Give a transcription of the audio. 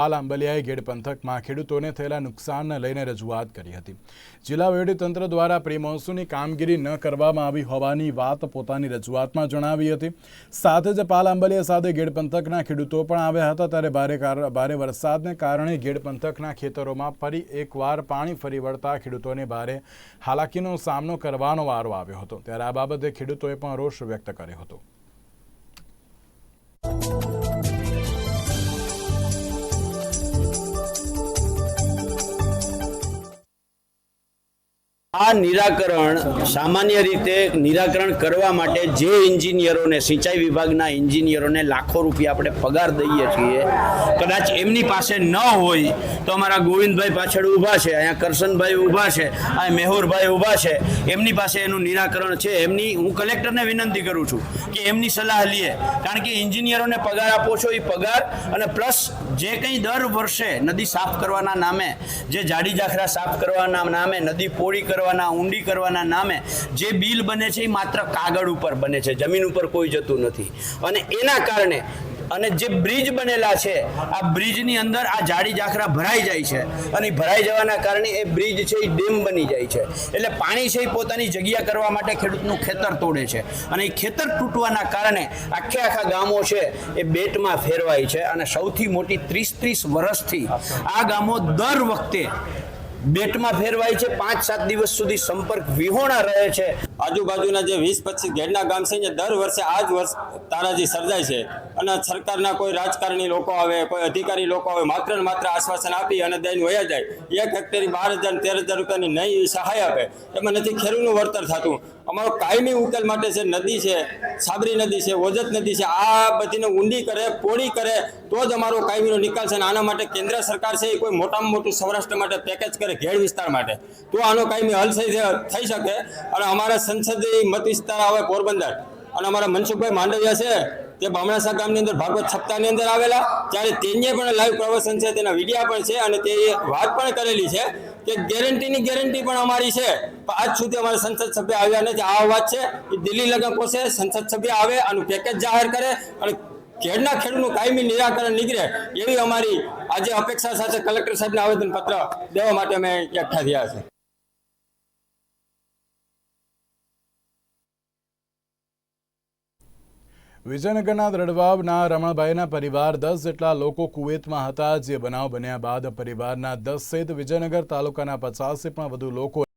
હાલ આંબલિયાએ ગેડ પંથકમાં ખેડૂતોને થયેલા નુકસાનને લઈને રજૂઆત કરી હતી. જિલ્લા તંત્ર દ્વારા પ્રી કામગીરી ન કરવામાં આવી હોવાની વાત પોતાની રજૂઆતમાં જણાવી હતી. સાથે જ પાલ આંબલિયા સાથે ગેડ પંથકના ખેડૂતો પણ આવ્યા હતા ત્યારે ભારે ભારે વરસાદને કારણે ગેડ પંથકના ખેતરોમાં ફરી એકવાર પાણી ફરી વળતા ખેડૂતોને ભારે હાલાકીનો સામનો કરવાનો વારો આવ્યો હતો. ત્યારે આ બાબતે ખેડૂતોએ પણ રોષ વ્યક્ત કર્યો હતો. આ નિરાકરણ સામાન્ય રીતે નિરાકરણ કરવા માટે જે એન્જિનિયરોને, સિંચાઈ વિભાગના એન્જિનિયરોને લાખો રૂપિયા આપણે પગાર દઈએ છીએ, કદાચ એમની પાસે ન હોય તો અમારા ગોવિંદભાઈ પાછળ ઊભા છે, અહીંયા કરશનભાઈ ઊભા છે આ મેહુરભાઈ ઊભા છે, એમની પાસે એનું નિરાકરણ છે. એમની, હું કલેક્ટરને વિનંતી કરું છું કે એમની સલાહ લઈએ કારણ કે એન્જિનિયરોને પગાર આપો છો એ પગાર, અને પ્લસ જે કંઈ દર વર્ષે નદી સાફ કરવાના નામે, જે જાડી જાખરા સાફ કરવાના નામે નદી પોળી કરવાના, ઊંડી કરવાના નામે જે બિલ બને છે એ માત્ર કાગળ ઉપર બને છે, જમીન ઉપર કોઈ જતું નથી. અને એના કારણે અને જે બ્રિજ બનેલા છે, આ બ્રિજની અંદર આ જાડી જાખરા ભરાઈ જાય છે અને ભરાઈ જવાના કારણે એ બ્રિજ છે એ ડેમ બની જાય છે. એટલે પાણી છે એ પોતાની જગ્યા કરવા માટે ખેડૂતનું ખેતર તોડે છે અને એ ખેતર તૂટવાના કારણે આખે આખા ગામો છે એ બેટમાં ફેરવાય છે અને સૌથી મોટી ત્રીસ ત્રીસ વર્ષથી આ ગામો દર વખતે બેટમાં ફેરવાય છે. પાંચ સાત દિવસ સુધી સંપર્ક વિહોણા રહે છે. આજુબાજુના જે વીસ પચીસ ઘેડના ગામ છે ને દર વર્ષે આ જ વર્ષ તારાજી સર્જાય છે. અને સરકારના કોઈ રાજકારણી લોકો આવે, કોઈ અધિકારી લોકો આવે, માત્ર ને માત્ર આશ્વાસન આપી અને દઈને વયા જાય. એક હેક્ટરી બાર હજાર, તેર હજાર રૂપિયાની નહીં સહાય આપે. એમાં નથી ખેડૂતનું વળતર થતું. અમારો કાયમી ઉકેલ માટે છે, નદી છે, સાબરી નદી છે ઓજત નદી છે, આ બધીને ઊંડી કરે, પોળી કરે, તો જ અમારો કાયમીનો નિકાલ છે અને આના માટે કેન્દ્ર સરકાર છે એ કોઈ મોટામાં મોટું સૌરાષ્ટ્ર માટે પેકેજ કરે ઘેડ વિસ્તાર માટે. તો આનો કાયમી હલ થઈ થઈ શકે. અને અમારા સંસદીય મત વિસ્તાર આવે પોરબંદર. અને અમારા મનસુખભાઈ માંડવિયા છે તે બામણાસા ગામની અંદર ભાગવત છપ્તાની અંદર આવેલા. ત્યારે તેને પણ લાઈવ પ્રવચન છે, તેના વિડીયા પણ છે અને તે વાત પણ કરેલી છે કે ગેરંટીની ગેરંટી પણ અમારી છે. પણ આજ સુધી અમારા સંસદ સભ્ય આવ્યા નથી. આ વાત છે એ દિલ્હી લગન પહોંચે સંસદ સભ્ય આવે આનું પેકેજ જાહેર કરે અને ખેડના ખેડૂતનું કાયમી નિરાકરણ નીકળે એવી અમારી આજે અપેક્ષા સાથે કલેક્ટર સાહેબને આવેદન પત્ર દેવા માટે અમે એકઠા થયા છે વિજયનગરના દ્રડવાવના રમણભાઈના પરિવાર દસ જેટલા લોકો કુવેતમાં હતા, જે બનાવ બન્યા બાદ પરિવારના દસ સહિત વિજયનગર તાલુકાના પચાસથી પણ વધુ લોકો